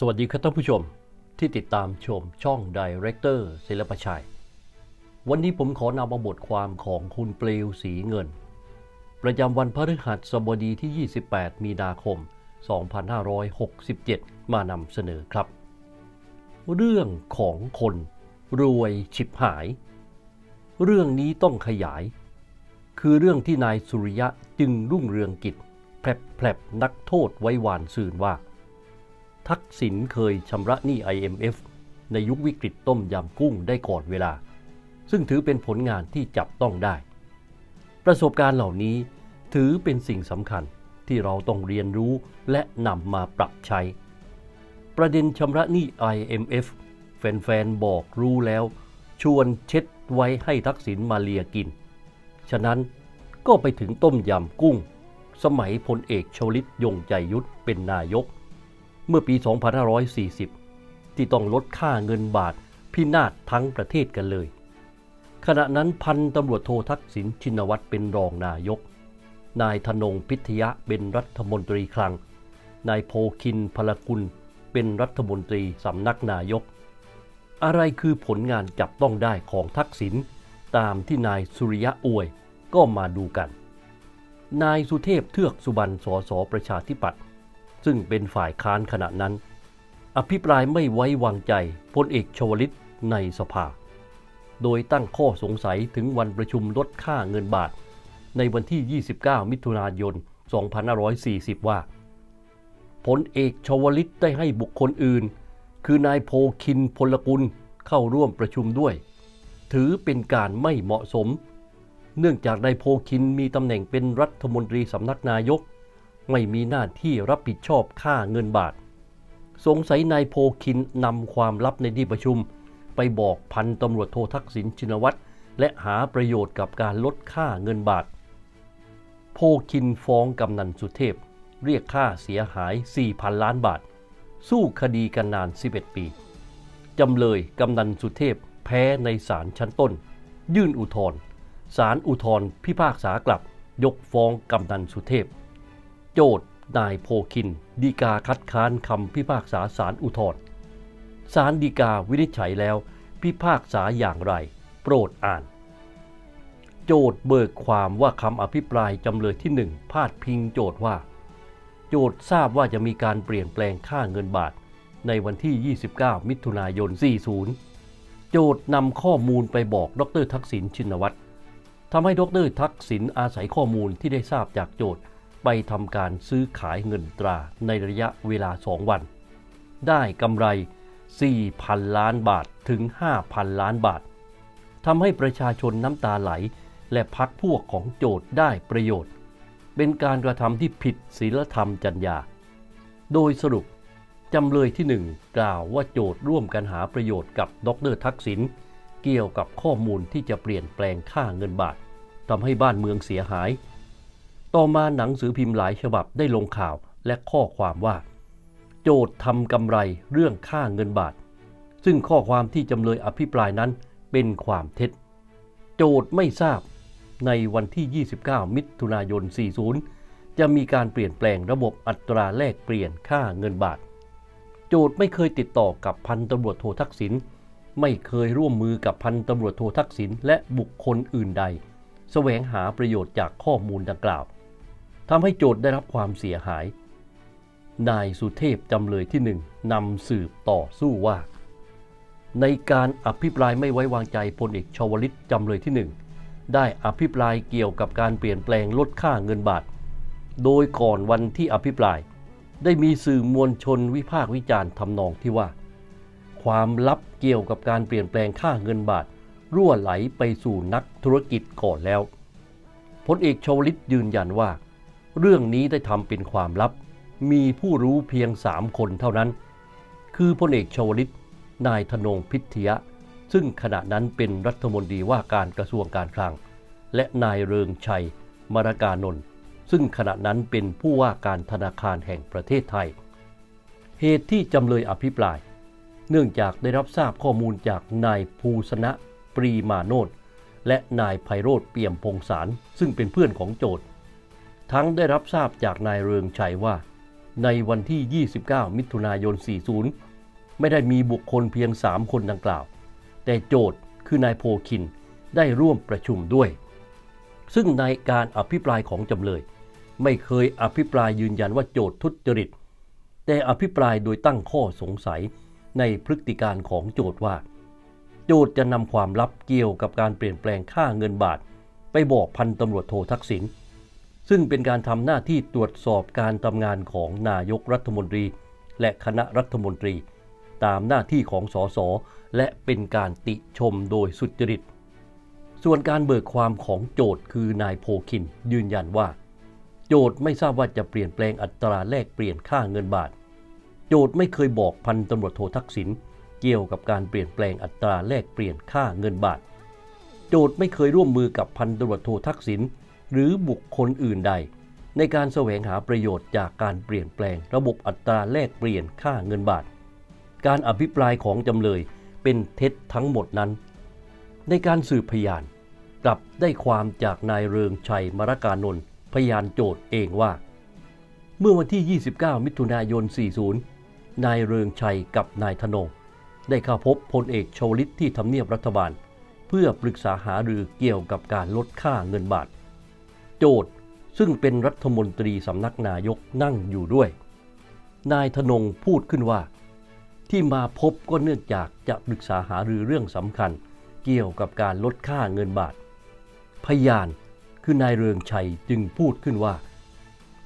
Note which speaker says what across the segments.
Speaker 1: สวัสดีครับท่านผู้ชมที่ติดตามชมช่องดีเรคเตอร์ศิลปชัย วันนี้ผมขอนำมาบทความของคุณเปลวสีเงิน ประจำวันพฤหัสบดีที่ 28 มีนาคม 2567 มานำเสนอครับ เรื่องของคนรวยฉิบหาย เรื่องนี้ต้องขยาย คือเรื่องที่นายสุริยะจึงรุ่งเรืองกิจแผลบๆนักโทษไว้วานซืนว่า ทักษิณเคยชำระหนี้ IMF ในยุควิกฤตต้มยำกุ้งได้ก่อนเวลา ซึ่งถือเป็นผลงานที่จับต้องได้ ประสบการณ์เหล่านี้ถือเป็นสิ่งสำคัญที่เราต้องเรียนรู้และนำมาปรับใช้ ประเด็นชำระหนี้ IMF แฟนๆ บอกรู้แล้ว ชวนเช็ดไว้ให้ทักษิณมาเลียกิน ฉะนั้นก็ไปถึงต้มยำกุ้ง สมัยพลเอกชวลิตยงใจยุทธเป็นนายก เมื่อปี 2540 ที่ต้องลดค่าเงินบาทพินาศทั้งประเทศกันเลย ขณะนั้นพันตำรวจโททักษิณชินวัตรเป็นรองนายก นายธนงพิทยะเป็นรัฐมนตรีคลัง นายโพคินพลกุลเป็นรัฐมนตรีสำนักนายก อะไรคือผลงานจับต้องได้ของทักษิณตามที่นายสุริยะอวยก็มาดูกัน นายสุเทพเทือกสุบรรณสสประชาธิปัตย์ ซึ่งเป็นฝ่ายค้านขณะนั้น อภิปรายไม่ไว้วางใจพลเอกชวลิตในสภา โดยตั้งข้อสงสัยถึงวันประชุมลดค่าเงินบาท ในวันที่ 29 มิถุนายน 2540 ว่าพลเอกชวลิตได้ให้บุคคลอื่น คือนายโพคินพลกุลเข้าร่วมประชุมด้วย ถือเป็นการไม่เหมาะสม เนื่องจากนายโพคินมีตำแหน่งเป็นรัฐมนตรีสำนักนายก ไม่มีหน้าที่รับผิดชอบค่าเงินบาท สงสัยนายโพคินนำความลับในที่ประชุม ไปบอกพันตำรวจโททักษิณชินวัตรและหาประโยชน์กับการลดค่าเงินบาท โพคินฟ้องกำนันสุเทพ เรียกค่าเสียหาย 4,000 ล้านบาท สู้คดีกันนาน 11 ปี จำเลยกำนันสุเทพแพ้ในศาลชั้นต้น ยื่นอุทธรณ์ศาลอุทธรณ์พิพากษากลับ ยกฟ้องกำนันสุเทพ โจทย์นายโพคินดีกาคัดค้านคำพิพากษาศาลอุทธรณ์ศาลดีกาวินิจฉัยแล้วพิพากษาอย่างไร โปรดอ่าน โจทย์เบิกความว่าคำอภิปรายจำเลยที่หนึ่งพาดพิงโจทย์ว่า โจทย์ทราบว่าจะมีการเปลี่ยนแปลงค่าเงินบาท ในวันที่ 29 มิถุนายน 40 โจทย์นำข้อมูลไปบอกดรทักษิณชินวัตรทำให้ดรทักษิณอาศัยข้อมูลที่ได้ทราบจากโจทย์ ไปทำการซื้อขายเงินตราในระยะเวลา 2 วัน ได้กำไร 4,000 ล้านบาทถึง 5,000 ล้านบาททำให้ประชาชนน้ำตาไหล และพักพวกของโจทย์ได้ประโยชน์ เป็นการกระทำที่ผิดศีลธรรมจรรยา โดยสรุปจำเลยที่หนึ่งกล่าวว่าโจทย์ร่วมกันหาประโยชน์กับดรทักษิณเกี่ยวกับข้อมูลที่จะเปลี่ยนแปลงค่าเงินบาททำให้บ้านเมืองเสียหาย ต่อมาหนังสือพิมพ์หลายฉบับได้ลงข่าวและข้อความว่า โจทย์ทำกำไรเรื่องค่าเงินบาท ซึ่งข้อความที่จำเลยอภิปรายนั้นเป็นความเท็จ โจทย์ไม่ทราบในวันที่ 29 มิถุนายน 40 จะมีการเปลี่ยนแปลงระบบอัตราแลกเปลี่ยนค่าเงินบาท โจทย์ไม่เคยติดต่อกับพันตำรวจโททักษิณไม่เคยร่วมมือกับพันตำรวจโททักษิณและบุคคลอื่นใด แสวงหาประโยชน์จากข้อมูลดังกล่าว ทำให้โจทย์ได้รับความเสียหาย นายสุเทพจำเลยที่หนึ่งนำสืบต่อสู้ว่า ในการอภิปรายไม่ไว้วางใจพลเอกชวลิตจำเลยที่หนึ่งได้อภิปรายเกี่ยวกับการเปลี่ยนแปลงลดค่าเงินบาท โดยก่อนวันที่อภิปราย ได้มีสื่อมวลชนวิพากษ์วิจารณ์ทำนองที่ว่า ความลับเกี่ยวกับการเปลี่ยนแปลงค่าเงินบาท รั่วไหลไปสู่นักธุรกิจก่อนแล้วพลเอกชวลิตยืนยันว่า เรื่องนี้ได้ทำเป็นความลับ มีผู้รู้เพียงสามคนเท่านั้น คือพลเอกชวลิต นายธนงพิทยะ ซึ่งขณะนั้นเป็นรัฐมนตรีว่าการกระทรวงการคลัง และนายเริงชัย มรกานนท์ซึ่งขณะนั้นเป็นผู้ว่าการธนาคารแห่งประเทศไทย เหตุที่จำเลยอภิปราย เนื่องจากได้รับทราบข้อมูลจากนายภูสนะปรีมาโนดและนายไพโรธเปี่ยมพงสารซึ่งเป็นเพื่อนของโจทย์ ทั้งได้รับทราบจากนายเริงชัยว่า ในวันที่ 29 มิถุนายน 40 ไม่ได้มีบุคคลเพียง 3 คนดังกล่าว แต่โจทย์คือนายโพคินได้ร่วมประชุมด้วย ซึ่งในการอภิปรายของจำเลย ไม่เคยอภิปรายยืนยันว่าโจทย์ทุจริต แต่อภิปรายโดยตั้งข้อสงสัยในพฤติการของโจทย์ว่า โจทย์จะนำความลับเกี่ยวกับการเปลี่ยนแปลงค่าเงินบาท ไปบอกพันตำรวจโททักษิณ ซึ่งเป็นการทำหน้าที่ตรวจสอบการทำงานของนายกรัฐมนตรี และคณะรัฐมนตรี ตามหน้าที่ของสสและเป็นการติชมโดยสุจริต ส่วนการเบิกความของโจทย์คือนายโพคินยืนยันว่า โจทย์ไม่ทราบว่าจะเปลี่ยนแปลงอัตราแลกเปลี่ยนค่าเงินบาท โจทย์ไม่เคยบอกพันตำรวจโททักษิณเกี่ยวกับการเปลี่ยนแปลงอัตราแลกเปลี่ยนค่าเงินบาท โจทย์ไม่เคยร่วมมือกับพันตำรวจโททักษิณ หรือบุคคลอื่นใด ในการแสวงหาประโยชน์จากการเปลี่ยนแปลง ระบบอัตราแลกเปลี่ยนค่าเงินบาท การอภิปรายของจำเลยเป็นเท็จทั้งหมดนั้น ในการสืบพยานกลับได้ความจากนายเริงชัยมรกานนท์พยานโจทย์เองว่า เมื่อวันที่ 29 มิถุนายน 40 นายเริงชัยกับนายธนง ได้เข้าพบพลเอกชวลิตที่ทำเนียบรัฐบาล เพื่อปรึกษาหารือเกี่ยวกับการลดค่าเงินบาท โจทย์ซึ่งเป็นรัฐมนตรีสำนักนายกนั่งอยู่ด้วย นายธนงพูดขึ้นว่า ที่มาพบก็เนื่องจากจะปรึกษาหารือเรื่องสำคัญ เกี่ยวกับการลดค่าเงินบาท พยานคือนายเรืองชัยจึงพูดขึ้นว่า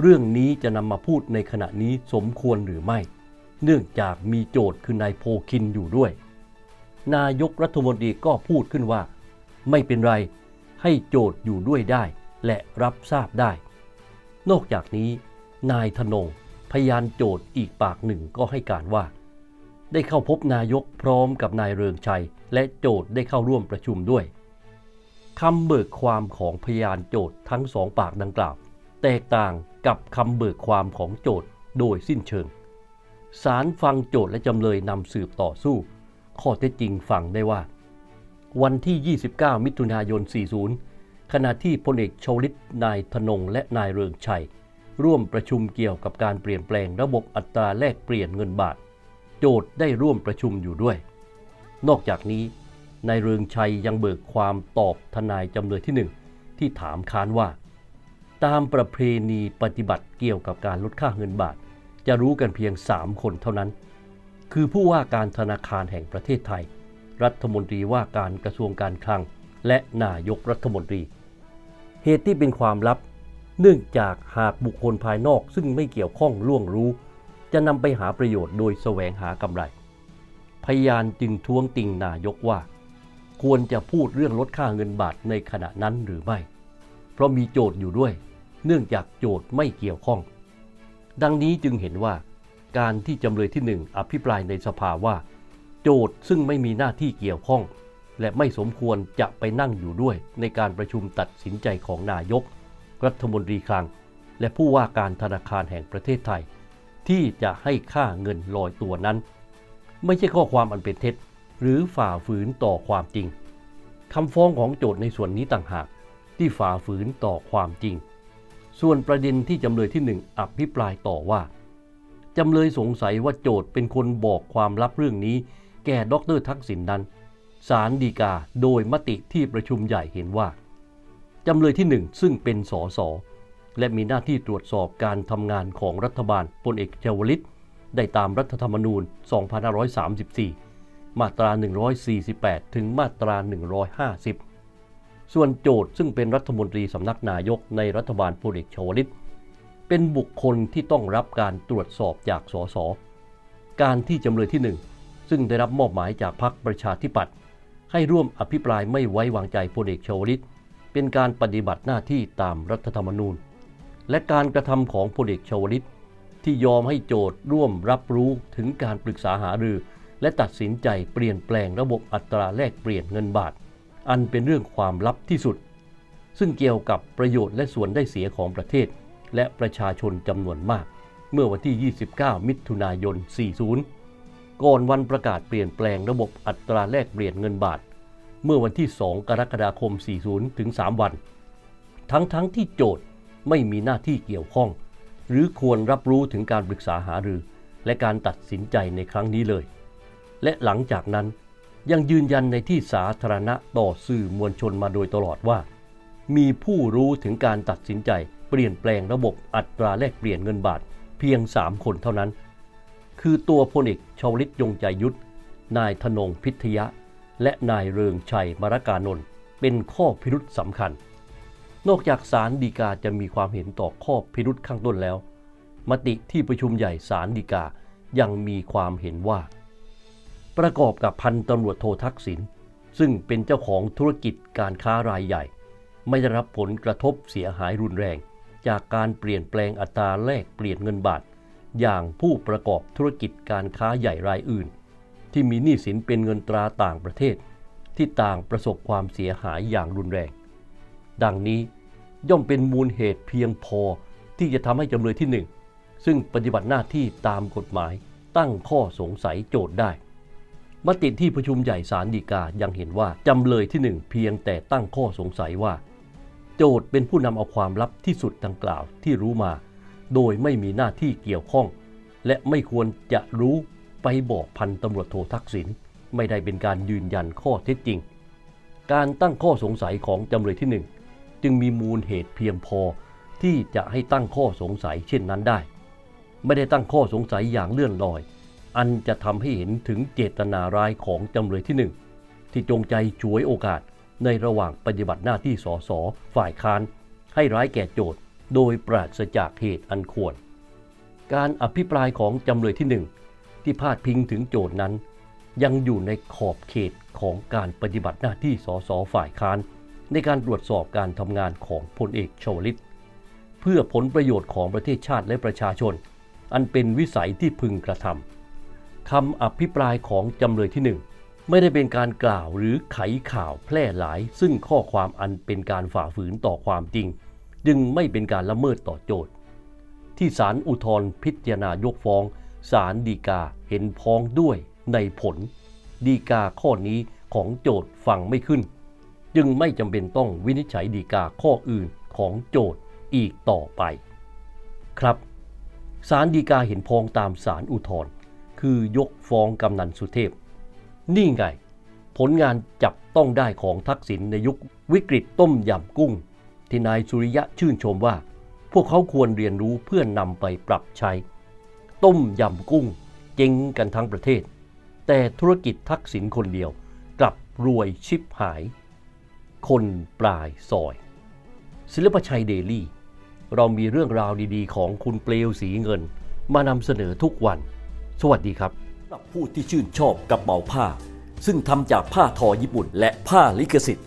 Speaker 1: เรื่องนี้จะนำมาพูดในขณะนี้สมควรหรือไม่ เนื่องจากมีโจทย์คือนายโพคินอยู่ด้วย นายกรัฐมนตรีก็พูดขึ้นว่า ไม่เป็นไรให้โจทย์อยู่ด้วยได้ และรับทราบได้ นอกจากนี้ นายธนงพยานโจทย์อีกปากหนึ่งก็ให้การว่า ได้เข้าพบนายกพร้อมกับนายเรืองชัย และโจทย์ได้เข้าร่วมประชุมด้วยคำเบิกความของพยานโจทย์ทั้งสองปากดังกล่าว แตกต่างกับคำเบิกความของโจทย์โดยสิ้นเชิงศาลฟังโจทย์และจำเลยนำสืบต่อสู้ ข้อเท็จจริงฟังได้ว่า วันที่ 29 มิถุนายน 40 ขณะที่พลเอกชวลิต นายธนง และนายเรืองชัย ร่วมประชุมเกี่ยวกับการเปลี่ยนแปลงระบบอัตราแลกเปลี่ยนเงินบาท โจทย์ได้ร่วมประชุมอยู่ด้วย นอกจากนี้ นายเรืองชัยยังเบิกความตอบทนายจำเลยที่หนึ่งที่ถามค้านว่า ตามประเพณีปฏิบัติเกี่ยวกับการลดค่าเงินบาท จะรู้กันเพียง 3 คนเท่านั้น คือผู้ว่าการธนาคารแห่งประเทศไทย รัฐมนตรีว่าการกระทรวงการคลัง และนายกรัฐมนตรี เหตุที่เป็นความลับ เนื่องจากหากบุคคลภายนอกซึ่งไม่เกี่ยวข้องล่วงรู้ จะนำไปหาประโยชน์โดยแสวงหากำไร พยานจึงท้วงติงนายกว่า ควรจะพูดเรื่องลดค่าเงินบาทในขณะนั้นหรือไม่ เพราะมีโจทย์อยู่ด้วย เนื่องจากโจทย์ไม่เกี่ยวข้อง ดังนี้จึงเห็นว่า การที่จำเลยที่หนึ่งอภิปรายในสภาว่า โจทย์ซึ่งไม่มีหน้าที่เกี่ยวข้อง และไม่สมควรจะไปนั่งอยู่ด้วยในการประชุมตัดสินใจของนายก รัฐมนตรีคลัง และผู้ว่าการธนาคารแห่งประเทศไทย ที่จะให้ค่าเงินลอยตัวนั้น ไม่ใช่ข้อความอันเป็นเท็จ หรือฝ่าฝืนต่อความจริงคำฟ้องของโจทย์ในส่วนนี้ต่างหากที่ฝ่าฝืนต่อความจริง ส่วนประเด็นที่จำเลยที่หนึ่งอภิปรายต่อว่าจำเลยสงสัยว่าโจทย์เป็นคนบอกความลับเรื่องนี้ แก่ดรทักษิณนนั้น ศาลฎีกาโดยมติที่ประชุมใหญ่เห็นว่า จำเลยที่หนึ่งซึ่งเป็นสสและมีหน้าที่ตรวจสอบการทำงานของรัฐบาลพลเอกชวลิต ได้ตามรัฐธรรมนูญ 2534 มาตรา 148 ถึงมาตรา 150 ส่วนโจทย์ซึ่งเป็นรัฐมนตรีสำนักนายกในรัฐบาลพลเอกชวลิต เป็นบุคคลที่ต้องรับการตรวจสอบจากสส การที่จำเลยที่หนึ่งซึ่งได้รับมอบหมายจากพรรคประชาธิปัตย์ ให้ร่วมอภิปรายไม่ไว้วางใจพลเอกชวลิต เป็นการปฏิบัติหน้าที่ตามรัฐธรรมนูญ และการกระทำของพลเอกชวลิต ที่ยอมให้โจทย์ร่วมรับรู้ถึงการปรึกษาหารือ และตัดสินใจเปลี่ยนแปลงระบบอัตราแลกเปลี่ยนเงินบาท อันเป็นเรื่องความลับที่สุด ซึ่งเกี่ยวกับประโยชน์และส่วนได้เสียของประเทศ และประชาชนจำนวนมาก เมื่อวันที่ 29 มิถุนายน 40 ก่อนวันประกาศเปลี่ยนแปลงระบบอัตราแลกเปลี่ยนเงินบาท เมื่อวันที่ 2 กรกฎาคม 40 ถึง 3 วัน ทั้งๆทที่โจทย์ไม่มีหน้าที่เกี่ยวข้อง หรือควรรับรู้ถึงการปรึกษาหารือ และการตัดสินใจในครั้งนี้เลย และหลังจากนั้นยังยืนยันในที่สาธารณะต่อสื่อมวลชนมาโดยตลอดว่า มีผู้รู้ถึงการตัดสินใจเปลี่ยนแปลงระบบอัตราแลกเปลี่ยนเงินบาทเพียง 3 คนเท่านั้น คือตัวพลเอกชวลิตยงใจยุทธ นายธนงพิทยะ และนายเริงชัยมรกานนท์เป็นข้อพิรุษสำคัญ นอกจากศาลฎีกาจะมีความเห็นต่อข้อพิรุษข้างต้นแล้ว มติที่ประชุมใหญ่ศาลฎีกายังมีความเห็นว่า ประกอบกับพันตำรวจโททักษิณซึ่งเป็นเจ้าของธุรกิจการค้ารายใหญ่ ไม่ได้รับผลกระทบเสียหายรุนแรง จากการเปลี่ยนแปลงอัตราแลกเปลี่ยนเงินบาท อย่างผู้ประกอบธุรกิจการค้าใหญ่รายอื่น ที่มีหนี้สินเป็นเงินตราต่างประเทศ ที่ต่างประสบความเสียหายอย่างรุนแรง ดังนี้ย่อมเป็นมูลเหตุเพียงพอที่จะทำให้จำเลยที่หนึ่งซึ่งปฏิบัติหน้าที่ตามกฎหมายตั้งข้อสงสัยโจทย์ได้มติที่ประชุมใหญ่ศาลฎีกายังเห็นว่า จำเลยที่หนึ่งเพียงแต่ตั้งข้อสงสัยว่า โจทย์เป็นผู้นำเอาความลับที่สุดดังกล่าวที่รู้มา โดยไม่มีหน้าที่เกี่ยวข้อง และไม่ควรจะรู้ไปบอกพันตำรวจโททักษิณไม่ได้เป็นการยืนยันข้อเท็จจริง การตั้งข้อสงสัยของจำเลยที่หนึ่งจึงมีมูลเหตุเพียงพอที่จะให้ตั้งข้อสงสัยเช่นนั้นได้ ไม่ได้ตั้งข้อสงสัยอย่างเลื่อนลอย อันจะทำให้เห็นถึงเจตนาร้ายของจำเลยที่หนึ่งที่จงใจฉวยโอกาสในระหว่างปฏิบัติหน้าที่สสฝ่ายค้านให้ร้ายแก่โจทย์ โดยปราศจากเหตุอันควร การอภิปรายของจำเลยที่หนึ่งที่พาดพิงถึงโจทย์นั้น ยังอยู่ในขอบเขตของการปฏิบัติหน้าที่สสฝ่ายค้าน ในการตรวจสอบการทำงานของพลเอกชวลิต เพื่อผลประโยชน์ของประเทศชาติและประชาชน อันเป็นวิสัยที่พึงกระทำคำอภิปรายของจำเลยที่หนึ่งไม่ได้เป็นการกล่าวหรือไขข่าวแพร่หลาย ซึ่งข้อความอันเป็นการฝ่าฝืนต่อความจริง จึงไม่เป็นการละเมิดต่อโจทย์ ที่ศาลอุทธรพิจารณายกฟ้องศาลฎีกาเห็นพ้องด้วยในผลฎีกาข้อนี้ของโจทย์ฟังไม่ขึ้น จึงไม่จำเป็นต้องวินิจฉัยฎีกาข้ออื่นของโจทย์อีกต่อไป ครับศาลฎีกาเห็นพ้องตามศาลอุทธรคือยกฟ้องกำนันสุเทพ นี่ไง ผลงานจับต้องได้ของทักษิณในยุควิกฤตต้มยำกุ้ง ที่นายสุริยะชื่นชมว่า พวกเขาควรเรียนรู้เพื่อนนำไปปรับใช้ ต้มยำกุ้งเจ๊งกันทั้งประเทศ แต่ธุรกิจทักษิณคนเดียวกลับรวยชิบหาย คนปลายซอย ศิลปชัยเดลี่ เรามีเรื่องราวดีๆ ของคุณเปลวสีเงิน มานำเสนอทุกวัน สวัสดีครับ
Speaker 2: สำหรับผู้ที่ชื่นชอบกระเป๋าผ้า ซึ่งทำจากผ้าทอญี่ปุ่นและผ้าลิขสิทธิ์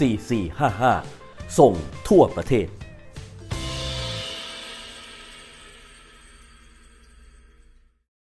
Speaker 2: 4455 ส่งทั่วประเทศ